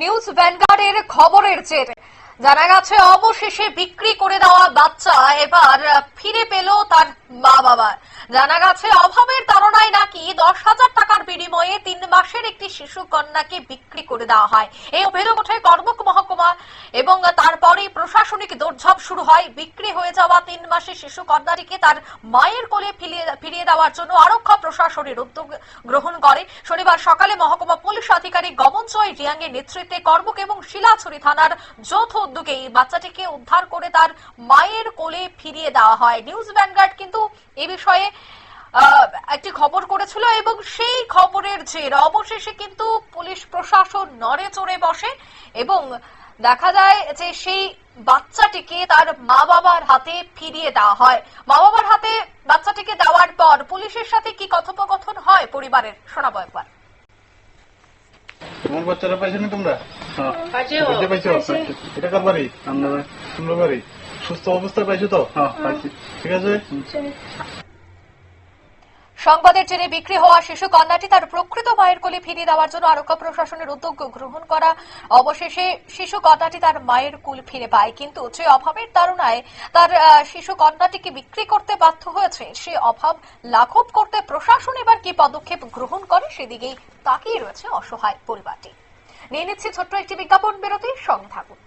News ভ্যানগার্ডের খবরের জেরে। জানা গেছে, অবশেষে বিক্রি করে দেওয়া বাচ্চা এবার ফিরে পেল তার মা বাবা জানা গেছে, অভাবের তাড়নায় নাকি দশ হাজার টাকার বিনিময়ে তিন মাসের একটি শিশু কন্যাকে বিক্রি করে দেওয়া হয়। এই অভিযোগ ওঠে কর্মক মহকুমা এবং তারপরেই প্রশাসনিক দৌড়ঝাঁপ শুরু হয়। বিক্রি হয়ে যাওয়া তিন মাসের শিশু কন্যাটিকে তার মায়ের কোলে ফিরিয়ে- দেওয়ার জন্য আরক্ষা প্রশাসনের উদ্যোগ গ্রহণ করে। শনিবার সকালে মহকুমা পুলিশ আধিকারিক গমন জয় রিয়াং এর নেতৃত্বে কর্মক এবং শিলাছড়ি থানার যৌথ উদ্যোগে এই বাচ্চাটিকে উদ্ধার করে তার মায়ের কোলে ফিরিয়ে দেওয়া হয়। নিউজ ভ্যানগার্ড কিন্তু এ বিষয়ে একটি খবর করেছিল এবং সেই খবরের জের অবশেষে কিন্তু পুলিশ প্রশাসন নড়ে চড়ে বসে এবং দেখা যায় যে সেই বাচ্চাটিকে তার মা বাবার হাতে ফিরিয়ে দেওয়া হয়। মা বাবার হাতে বাচ্চাটিকে দেওয়ার পর পুলিশের সাথে কি কথোপকথন হয় পরিবারের? শোনাবো একবার। তোমার বাচ্চারা পাইছো না তোমরা? হ্যাঁ। এটা কার বাড়ি? আমরা তোমরা বাড়ি সুস্থ অবস্থায় পাইছো তো? হ্যাঁ পাইছি। ঠিক আছে? সংবাদের জেরে বিক্রি হওয়া শিশু কন্যাটি তার প্রকৃত মায়ের কোলে ফিরিয়ে দেওয়ার জন্য আরক্ষা প্রশাসনের উদ্যোগ গ্রহণ করা। অবশেষে শিশু কন্যাটি তার মায়ের কুল ফিরে পায়। কিন্তু যে অভাবের তাড়নায় তার শিশু কন্যাটিকে বিক্রি করতে বাধ্য হয়েছে, সে অভাব লাঘব করতে প্রশাসন এবার কি পদক্ষেপ গ্রহণ করে সেদিকেই তাকিয়ে রয়েছে অসহায় পরিবারটি। নিয়ে নিচ্ছে ছোট্ট একটি বিজ্ঞাপন বিরতি, সঙ্গে থাকুন।